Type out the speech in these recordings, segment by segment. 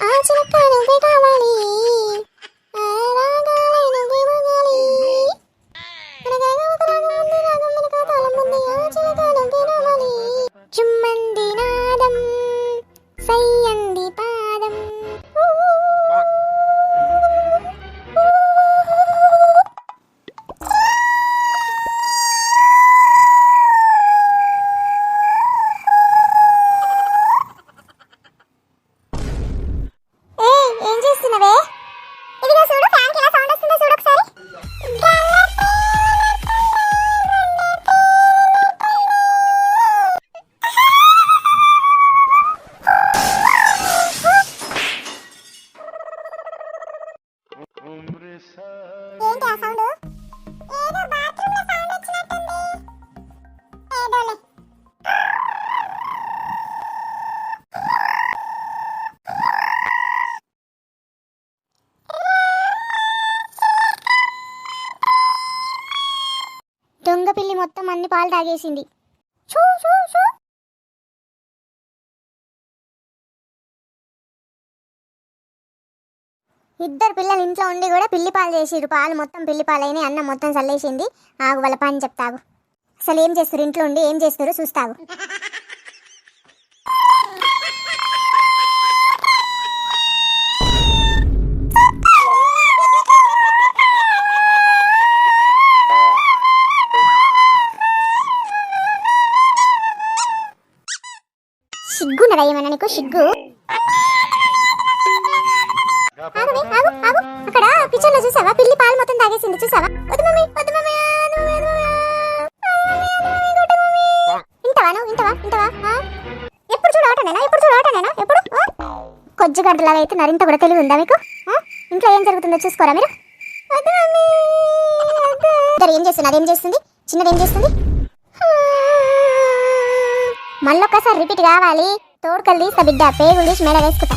ఆ చిలక నువ్వే కావాలి ఆ పాలు తాగేసింది. చూ చూ చూ. ఇద్దరు పిల్లలు ఇంట్లో ఉండి కూడా పిల్లి పాలు చేసిరు పాలు మొత్తం పిల్లి పాలైన అన్నం మొత్తం చల్లేసింది. ఆగు వాళ్ళ పని చెప్తాగు. అసలు ఏం చేస్తారు ఇంట్లో ఉండి ఏం చేస్తారు చూస్తావు నీకు సిగ్గు అక్కడ కిచెన్లో చూసావా? పిల్లి పాలు మొత్తం తాగేసింది చూసావా? వద్దు మమ్మీ వద్దు మమ్మీ నువ్వు? ఎప్పుడు చూడు ఆటనేనా ఎప్పుడు చూడు ఆటనేనా ఎప్పుడు? కొజ్జు గడ్డలాగా అయితే నరింత కూడా తెలివి ఉందా మీకు? ఇంట్లో ఏం జరుగుతుందో చూసుకోరా మీరు? ఏం చేస్తుంది? ఏం చేస్తుంది? చిన్నది ఏం చేస్తుంది? మళ్ళొక్కసారి రిపీట్ కావాలి. తోడుకలు తీస్తా బిడ్డ పేగులు తీసి మేడ వేసుకుంటా.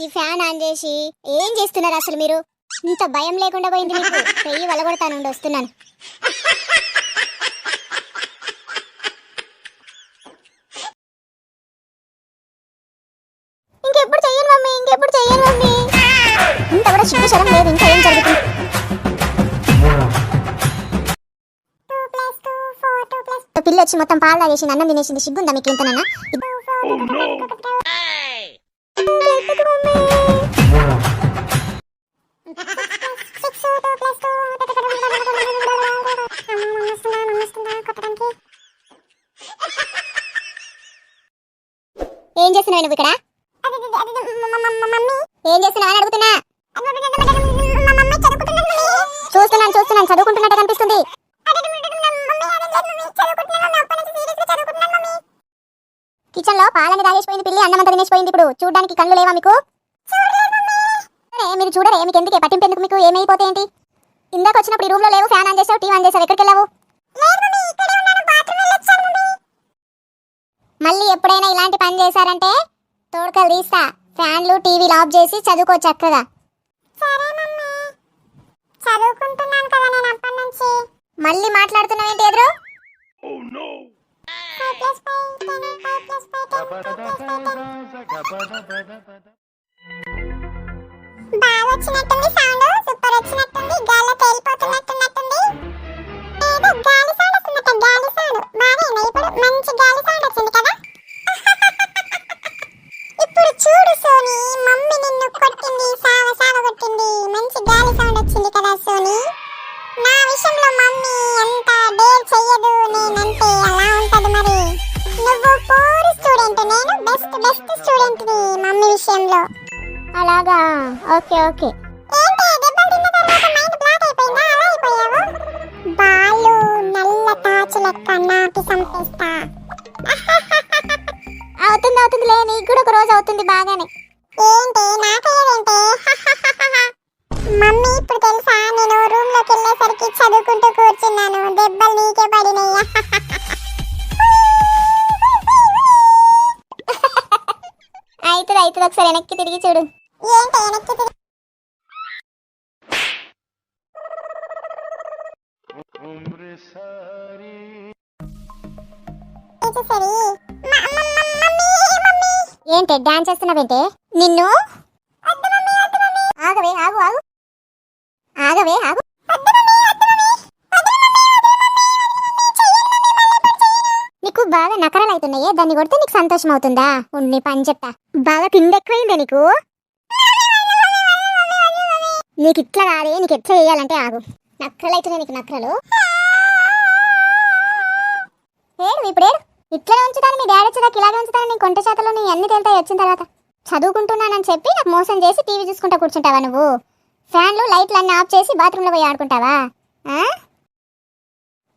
చేసి ఫ్యాన్ ఆన్ చేసి ఏం చేస్తున్నారు అసలు మీరు? ఇంత భయం లేకుండా పోయింది మీకు. పెయ్యి వలగొడతాను వస్తున్నాను. ఇంకెప్పుడు చెయ్యను మమ్మీ ఇంకెప్పుడు చెయ్యను మమ్మీ. ఇంత కూడా సిగ్గు శరం లేదు ఇంకా ఏం జరుగుతుంది? పిల్ల వచ్చి మొత్తం పాలు తాగేసింది అన్నం తినేసింది సిగ్గుందా మీకు ఇంతనన్నా? ఏం చేస్తున్నావు నువ్వు ఇక్కడ? ఏం చేస్తున్నావు అని అడుగుతున్నా. చూస్తున్నాను చూస్తున్నాను చదువుకుంటున్నట్టు కనిపిస్తుంది. పాలని దాగేసిపోయింది పిల్లి అన్నం అంతా తినేసిపోయింది ఇప్పుడు. చూడడానికి కళ్ళు లేవా మీకు? మీరు చూడరే మీకు ఎందుకే? పట్టింపెందుకు మీకు? ఏమైపోతే ఏంటి? ఇందాక వచ్చినప్పుడు ఈ రూమ్లో లేవు ఫ్యాన్ ఆన్ చేసావు టీవీ ఆన్ చేసావు ఎక్కడికి వెళ్ళావు? మళ్ళీ ఎప్పుడైనా ఇలాంటి పని చేశారంటే తోడుకలు తీస్తా. ఫ్యాన్లు టీవీలు ఆఫ్ చేసి చదువుకో చక్కగా. మళ్ళీ మాట్లాడుతున్నావేంటి ఎదురు? బాగా వచ్చినట్టుంది సౌండ్ సూపర్ వచ్చినట్టుంది గాల్లో తేలిపోతున్నట్టున్నట్టుంది. ఏదో గాలి సౌండ్ వస్తుందట గాలి సౌండ్. బాగానే ఇప్పుడు మంచి గాలి సౌండ్ వచ్చింది కదా. ఇప్పుడు చూడు సోని మమ్మీ నిన్ను కొట్టింది సావ సావ కొట్టింది. మంచి గాలి సౌండ్ వచ్చింది కదా సోని. నా విషయంలో మమ్మీ ఎంత డేర్ చెయ్యదు. బెస్ట్ స్టూడెంట్ మమ్మీ విషయంలో. అలాగా? Okay okay. ఏంటి దెబ్బలు తిన్న తర్వాత మైండ్ బ్లాక్ అయిపోయిందా? అలా అయిపోయావు? బాలు నల్ల తాచు లెక్క నాకి సంపేస్తా అవుతుంది అవుతుంది లే నీకు కూడా ఒక రోజు అవుతుంది బాగానే. ఏంటి నాకేంటే మమ్మీ ఇప్పుడు తెలుసా? నేను రూమ్లోకి వెళ్ళేసరికి చదువుకుంటూ కూర్చున్నాను. దెబ్బలు అయితే ఒకసారి వెనక్కి తిరిగి చూడు. ఏంటి వెనక్కి తిరిగి? ఏంటి డాన్స్ చేస్తున్నావేంటే? నిన్ను? ఆగవే ఆగు ఆగు. ఆగవే ఆగు. బాగా నకరాలు అవుతున్నాయే దాన్ని కొడితే నీకు సంతోషం అవుతుందా ఉండి పని చెప్తా. బాగా తిండి నీకు? నీకు ఇట్లా కాదే నీకు ఎట్లా చేయాలంటే ఆగు. నక్కలు అవుతున్నాయి నీకు నక్కలు ఏడు ఇప్పుడు ఇట్లా ఉంచుతాను మీ డాడీ వచ్చేదాకా ఇలాగే ఉంచుతాను నీ కొంట చేతలో నీ అన్ని తేలుతాయి వచ్చిన తర్వాత. చదువుకుంటున్నానని చెప్పి నాకు మోసం చేసి టీవీ చూసుకుంటా కూర్చుంటావా నువ్వు? ఫ్యాన్లు లైట్లు అన్నీ ఆఫ్ చేసి బాత్రూంలో పోయి ఆడుకుంటావా?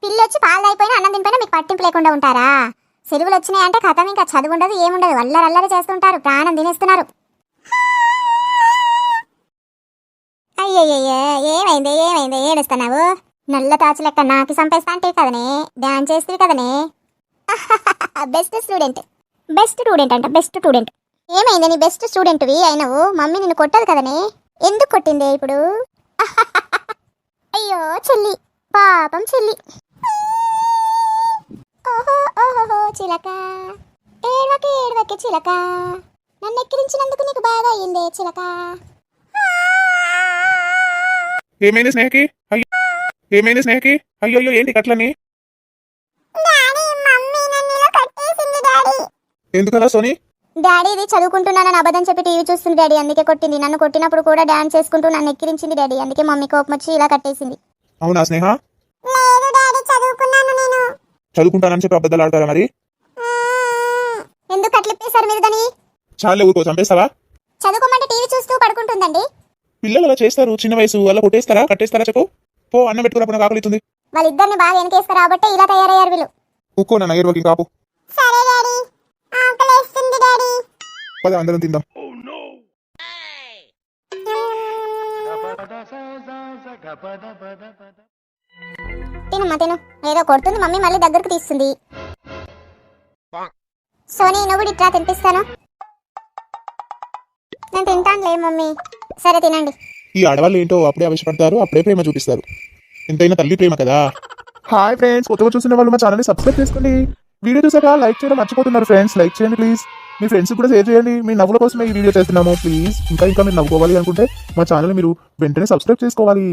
పిల్లొచ్చి పాలు అయిపోయినా అన్నం తినిపోయినా మీకు పట్టింపు లేకుండా ఉంటారా? సెలవులు వచ్చినాయంటే కథం ఇంకా చదువు ఉండదు ఏముండదు. అల్లరి అల్లరి చేస్తుంటారు ప్రాణం తినేస్తున్నారు. అయ్యయ్యే ఏమైంది ఏమైంది? ఏడుస్తున్నావు? నల్ల తాచు లెక్క నాకు సంపేస్తా అంటే కదనే డాన్స్ చేస్తుంది కదనే. Best student. బెస్ట్ స్టూడెంట్ అంట బెస్ట్ స్టూడెంట్. ఏమైంది నీ బెస్ట్ స్టూడెంట్వి? అయినవు? మమ్మీ నిన్ను కొట్టదు కదనే. ఎందుకు కొట్టిందే ఇప్పుడు? అయ్యో చెల్లి. పాపం చెల్లి. ఓహో ఓహో చిలక. ఏడవకి ఏడవకి చిలక. నన్ను ఎక్కిరించినందుకు నీకు బాగా అయ్యిందే చిలక. ఏమైంది స్నేహకి? అయ్యో. ఏమైంది స్నేహకి? అయ్యో అయ్యో ఏంటి కట్లని ఎందుకలా సోని? డాడీ ఇది చదువుకుంటున్నానని అబద్ధం చెప్పి టీవీ చూస్తుంది డాడీ. అందుకే కొట్టింది. నన్ను కొట్టినప్పుడు కూడా డాన్స్ చేసుకుంటూ నన్ను ఎక్కిరించింది డాడీ. అందుకే మమ్మీ కోపం వచ్చి ఇలా కట్టేసింది. అవునా స్నేహ? లేదు డాడీ చదువుకున్నాను నేను. చదువుకుంటానని చెప్పి అబద్ధాలు ఆడతారా మరి? మ్మ్. ఎందుకు అట్లిప్పేశారు మీరు దాన్ని? చాలే ఊరుకో చంపేస్తావా? చదువుకోమంటే టీవీ చూస్తూ పడుకుంటుందండి. పిల్లలు అలా చేస్తారు చిన్న వయసు అలా కొట్టేస్తారా? కట్టేస్తారా చెప్పు. పో అన్నం పెట్టుకున్నప్పుడు నాకు ఆకలితుంది వాళ్ళిద్దరిని బాగా వెనకేస్తారు కాబట్టి ఇలా తయారయ్యారు వీళ్ళు. ఉక్కో నన్ను ఎయిర్ వర్కింగ్ కాపు. సరే డాడీ ఆకలేస్తుంది డాడీ. పద అందరం తిందాం. తినమ్మా తిను. ఏదో కొడుతుంది మమ్మీ మళ్ళీ దగ్గరకు తీస్తుంది. సోనీ నువ్వు ఇట్లా తినిపిస్తాను. నేను తింటానులే మమ్మీ. సరే తినండి. ఈ ఆడవాళ్ళు ఏంటో అప్పుడే ఆవేశపడతారు అప్పుడే ప్రేమ చూపిస్తారు. ఎంతైనా తల్లి ప్రేమ కదా. హాయ్ ఫ్రెండ్స్ కొత్తగా చూసిన వాళ్ళు మా ఛానల్ని సబ్స్క్రైబ్ చేసుకోండి. వీడియో చూసాక లైక్ చేయడం మర్చిపోతున్నారు ఫ్రెండ్స్ లైక్ చేయండి ప్లీజ్ మీ ఫ్రెండ్స్ కూడా షేర్ చేయండి. మీ నవ్వుల కోసమే ఈ వీడియో చేస్తున్నాము ప్లీజ్ ఇంకా ఇంకా మీరు నవ్వుకోవాలి అనుకుంటే మా ఛానల్ మీరు వెంటనే సబ్స్క్రైబ్ చేసుకోవాలి.